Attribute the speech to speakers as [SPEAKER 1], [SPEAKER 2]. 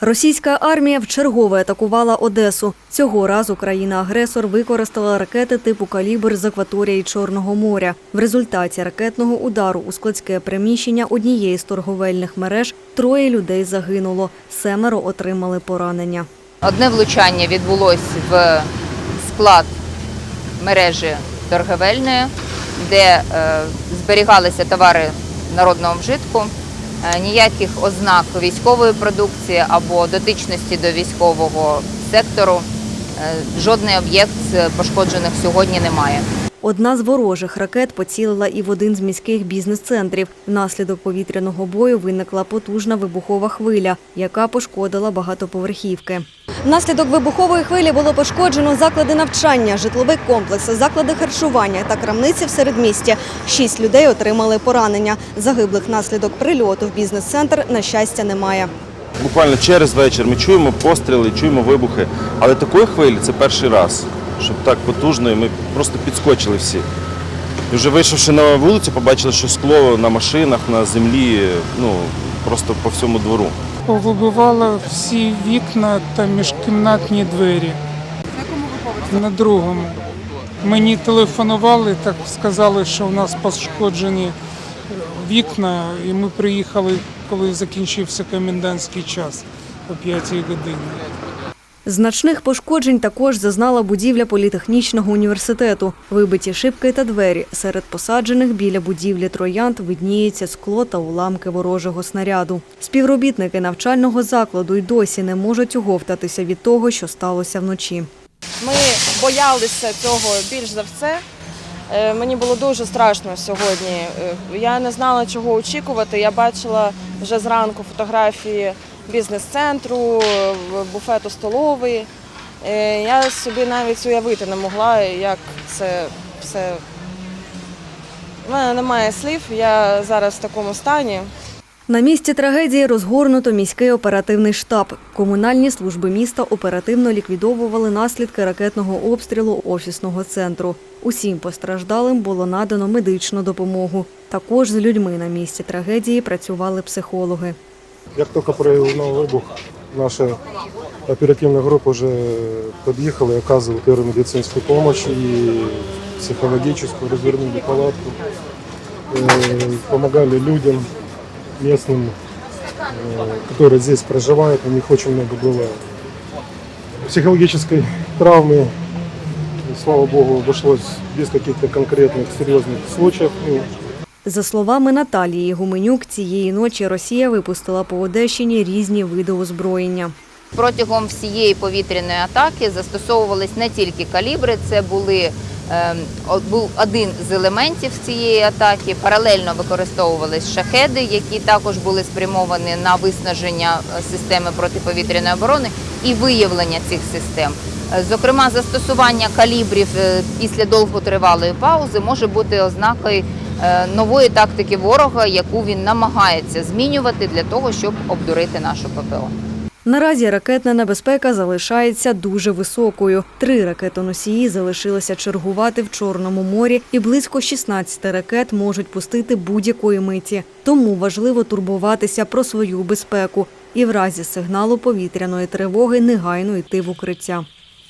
[SPEAKER 1] Російська армія вчергове атакувала Одесу. Цього разу країна-агресор використала ракети типу калібр з акваторії Чорного моря. В результаті ракетного удару у складське приміщення однієї з торговельних мереж троє людей загинуло, семеро отримали поранення.
[SPEAKER 2] Одне влучання відбулось в склад мережі торговельної, де е, зберігалися товари народного вжитку. Е, Ніяких ознак військової продукції або дотичності до військового сектору. Е, Жодний об'єкт з пошкоджених сьогодні немає.
[SPEAKER 1] Одна з ворожих ракет поцілила і в один з міських бізнес-центрів. Внаслідок повітряного бою виникла потужна вибухова хвиля, яка пошкодила багатоповерхівки. Внаслідок вибухової хвилі було пошкоджено заклади навчання, житловий комплекс, заклади харчування та крамниці в середмісті. Шість людей отримали поранення. Загиблих внаслідок прильоту в бізнес-центр, на щастя, немає.
[SPEAKER 3] Буквально через вечір ми чуємо постріли, чуємо вибухи. Але такої хвилі це перший раз, щоб так потужно, і ми просто підскочили всі. І вже вийшовши на вулицю, побачили, що скло на машинах, на землі, ну просто по всьому двору.
[SPEAKER 4] Повибивала всі вікна та міжкімнатні двері. На якому ви поверсі? На другому. Мені телефонували, так сказали, що у нас пошкоджені вікна, і ми приїхали, коли закінчився комендантський час о 5 годині.
[SPEAKER 1] Значних пошкоджень також зазнала будівля політехнічного університету. Вибиті шибки та двері. Серед посаджених біля будівлі троянд видніється скло та уламки ворожого снаряду. Співробітники навчального закладу й досі не можуть оговтатися від того, що сталося вночі.
[SPEAKER 5] Ми боялися цього більш за все. Е, Мені було дуже страшно сьогодні. Е, Я не знала, чого очікувати. Я бачила вже зранку фотографії бізнес-центру, буфету столової. Е, Я собі навіть уявити не могла, як це все. У мене немає слів, я зараз в такому стані.
[SPEAKER 1] На місці трагедії розгорнуто міський оперативний штаб. Комунальні служби міста оперативно ліквідовували наслідки ракетного обстрілу офісного центру. Усім постраждалим було надано медичну допомогу. Також з людьми на місці трагедії працювали психологи.
[SPEAKER 6] Як тільки пролунав вибух, наша оперативна група вже під'їхала і оказувала першу медицинську допомогу і психологічну, розвернули палатку, допомагали людям местным, э, которые здесь проживают, у них очень много было психологической травмы. И, слава богу, обошлось без каких-то конкретных серьезных случаев.
[SPEAKER 1] За словами Наталії Гуменюк, цієї ночі Росія випустила по Одещині різні види озброєння.
[SPEAKER 2] Протягом всієї повітряної атаки застосовувались не тільки калібри, це були ем, був один з елементів цієї атаки. Паралельно використовувались шахеди, які також були спрямовані на виснаження е, системи протиповітряної оборони і виявлення цих систем. Е, Зокрема, застосування калібрів е, після довготривалої паузи може бути ознакою нової тактики ворога, яку він намагається змінювати для того, щоб обдурити нашу ППО.
[SPEAKER 1] Наразі ракетна небезпека залишається дуже високою. Три ракетоносії залишилися чергувати в Чорному морі, і близько 16 ракет можуть пустити будь-якої миті. Тому важливо турбуватися про свою безпеку і в разі сигналу повітряної тривоги негайно йти в укриття.